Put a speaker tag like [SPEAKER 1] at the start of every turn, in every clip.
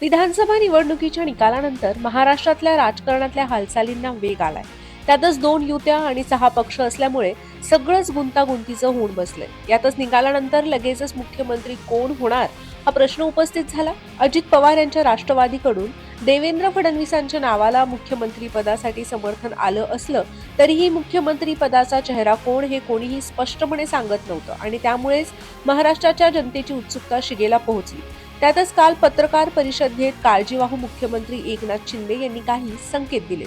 [SPEAKER 1] विधानसभा निवडणुकीच्या निकालानंतर महाराष्ट्रातल्या राजकारणातल्या हालचालींना वेग आलाय. त्यातच दोन युत्या आणि सहा पक्ष असल्यामुळे सगळंच गुंतागुंतीचं होऊन बसलंय. यातच निकालानंतर लगेचच मुख्यमंत्री कोण होणार हा प्रश्न उपस्थित झाला. अजित पवार यांच्या राष्ट्रवादीकडून देवेंद्र फडणवीसांच्या नावाला मुख्यमंत्री पदासाठी समर्थन आलं असलं तरीही मुख्यमंत्री पदाचा चेहरा कोण हे कोणीही स्पष्टपणे सांगत नव्हतं आणि त्यामुळेच महाराष्ट्राच्या जनतेची उत्सुकता शिगेला पोहोचली. त्यातच काल पत्रकार परिषद घेत काळजीवाहू मुख्यमंत्री एकनाथ शिंदे यांनी काही संकेत दिले.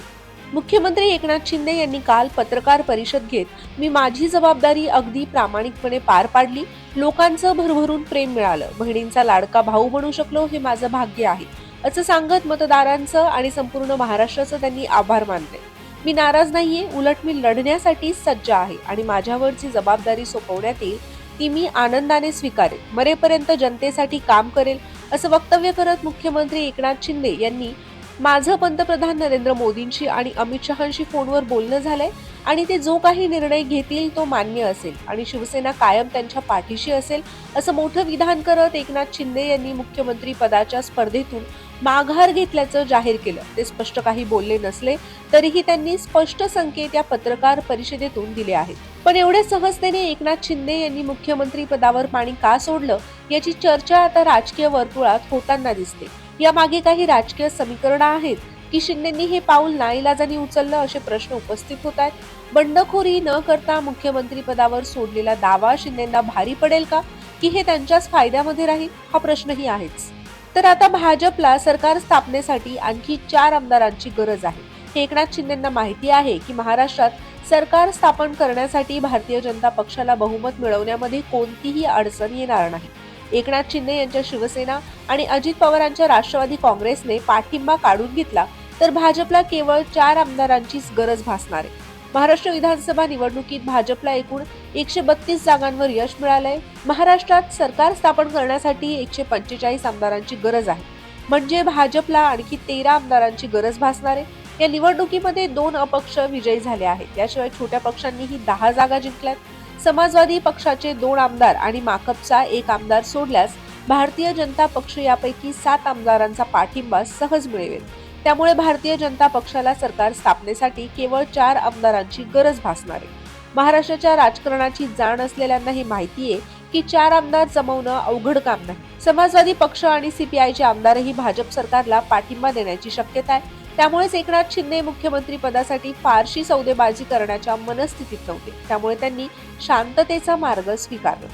[SPEAKER 1] मुख्यमंत्री एकनाथ शिंदे यांनी काल पत्रकार परिषद घेत मी माझी जबाबदारी अगदी प्रामाणिकपणे पार पाडली लोकांचं भरभरून प्रेम मिळालं बहिणींचा लाडका भाऊ बनू शकलो हे माझं भाग्य आहे असं सांगत मतदारांचं आणि संपूर्ण महाराष्ट्राचं त्यांनी आभार मानले. मी नाराज नाहीये उलट मी लढण्यासाठी सज्ज आहे आणि माझ्यावरची जबाबदारी सोपवण्यात येईल ती मी आनंदाने स्वीकारेल मरेपर्यंत जनतेसाठी काम करेल असं वक्तव्य करत मुख्यमंत्री एकनाथ शिंदे यांनी माझं पंतप्रधान नरेंद्र मोदींशी आणि अमित शहांशी फोनवर बोलणं झालंय आणि ते जो काही निर्णय घेतील तो मान्य असेल आणि शिवसेना कायम त्यांच्या पाठीशी असेल असं मोठं विधान करत एकनाथ शिंदे यांनी मुख्यमंत्री पदाच्या स्पर्धेतून माघार घेतल्याचं जाहीर केलं. ते स्पष्ट काही बोलले नसले तरीही त्यांनी स्पष्ट संकेत या पत्रकार परिषदेतून दिले आहेत. पण एवढ्या सहजतेने एकनाथ शिंदे यांनी मुख्यमंत्री पदावर पाणी का सोडलं याची चर्चा आता राजकीय वर्तुळात होताना दिसते. यामागे काही राजकीय समीकरणं आहेत की शिंदेनी हे पाऊल नाईलाजाने उचललं असे प्रश्न उपस्थित होत आहेत. बंडखोरी न करता मुख्यमंत्री पदावर सोडलेला दावा शिंदेंना भारी पडेल का? की हे त्यांच्याच फायद्यामध्ये राहील? हा प्रश्नही आहेच. तर आता भाजपला सरकार स्थापनेसाठी आणखी चार आमदारांची गरज आहे. हे एकनाथ शिंदेना माहिती आहे की महाराष्ट्रात सरकार स्थापन करण्यासाठी भारतीय जनता पक्षाला बहुमत मिळवण्यामध्ये कोणतीही अडचण येणार नाही. एकनाथ शिंदे यांच्या शिवसेना आणि अजित पवारांच्या राष्ट्रवादी काँग्रेसने पाठिंबा काढून घेतला तर भाजपला केवळ चार आमदारांचीच गरज भासणार आहे. महाराष्ट्र विधानसभा निवडणुकीत भाजपला एकूण एकशे बत्तीस जागांवर यश मिळालंय. महाराष्ट्रात सरकार स्थापन करण्यासाठी एकशे पंचेचाळीस आमदारांची गरज आहे. म्हणजे भाजपला आणखी तेरा आमदारांची गरज भासणार आहे. या निवडणुकीमध्ये दोन अपक्ष विजयी झाले आहेत. याशिवाय छोट्या पक्षांनीही दहा जागा जिंकल्यात. समाजवादी पक्षाचे दोन आमदार आणि माकपचा एक आमदार सोडल्यास भारतीय जनता पक्ष यापैकी सात आमदारांचा पाठिंबा सहज मिळवेल त्यामुळे भारतीय जनता पक्षाला सरकार स्थापनेसाठी केवळ चार आमदारांची गरज भासणार आहे. महाराष्ट्राच्या राजकारणाची जाण असलेल्यांना ही माहिती आहे की चार आमदार जमवणं अवघड काम नाही. समाजवादी पक्ष आणि सीपीआयचे आमदारही भाजप सरकारला पाठिंबा देण्याची शक्यता आहे. त्यामुळेच एकनाथ शिंदे मुख्यमंत्री पदासाठी फारशी सौदेबाजी करण्याच्या मनस्थितीत नव्हते. त्यामुळे त्यांनी शांततेचा मार्ग स्वीकारला.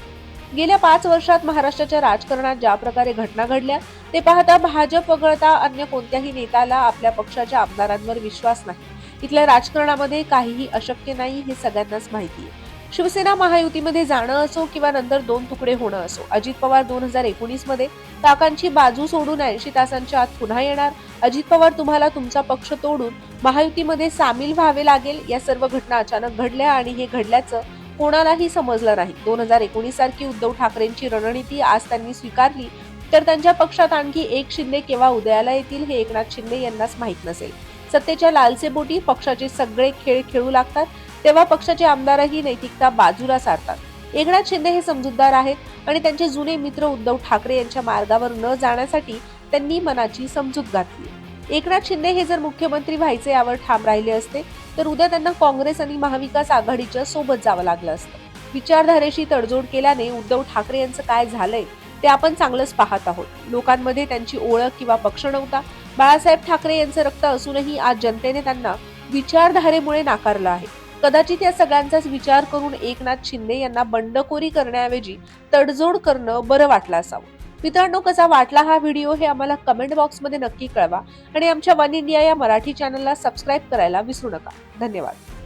[SPEAKER 1] गेल्या पाच वर्षात महाराष्ट्राच्या राजकारणात ज्या प्रकारे घटना घडल्या ते पाहता भाजप वगळता अन्य कोणत्याही नेत्याला आपल्या पक्षाच्या आमदारांवर विश्वास नाही. इथल्या राजकारणामध्ये काहीही अशक्य नाही हे सगळ्यांनाच माहिती आहे. शिवसेना महायुतीमध्ये जाणं असो किंवा नंतर दोन तुकडे होणं असो अजित पवार दोन हजार एकोणीसमध्ये काकांची बाजू सोडून ऐंशी तासांच्या आत पुन्हा येणार. अजित पवार तुम्हाला तुमचा पक्ष तोडून महायुतीमध्ये सामील व्हावे लागेल या सर्व घटना अचानक घडल्या आणि हे घडल्याचं कोणालाही समजलं नाही. दोन हजार एकोणीस सारखी उद्धव ठाकरेंची रणनीती आज त्यांनी स्वीकारली तर त्यांच्या पक्षात आणखी एक शिंदे केव्हा उदयाला येतील हे एकनाथ शिंदे यांनाच माहीत नसेल. सत्तेच्या लालसेपोटी पक्षाचे सगळे खेळ खेळू लागतात तेव्हा पक्षाचे आमदारही नैतिकता बाजूला सारतात. एकनाथ शिंदे हे समजूतदार आहेत आणि त्यांचे जुने मित्र उद्धव ठाकरे यांच्या मार्गावर न जाण्यासाठी त्यांनी मनाची समजूत घातली एकनाथ शिंदे हे जर मुख्यमंत्री व्हायचे यावर ठाम राहिले असते तर उद्या त्यांना काँग्रेस आणि महाविकास आघाडीच्या सोबत जावं लागलं असतं. विचारधारेशी तडजोड केल्याने उद्धव ठाकरे यांचं काय झालंय ते आपण चांगलंच पाहत आहोत. लोकांमध्ये त्यांची ओळख किंवा पक्ष नव्हता बाळासाहेब ठाकरे यांचं रक्त असूनही आज जनतेने त्यांना विचारधारेमुळे नाकारलं आहे. कदाचित या सगळ्यांचाच विचार करून एकनाथ शिंदे यांना बंडखोरी करण्याऐवजी तडजोड करणं बरं वाटलं असावं. मित्रांनो कसा वाटला हा व्हिडिओ हे आम्हाला कमेंट बॉक्समध्ये नक्की कळवा. आणि आमच्या वन इंडिया या मराठी चॅनलला सबस्क्राईब करायला विसरू नका. धन्यवाद.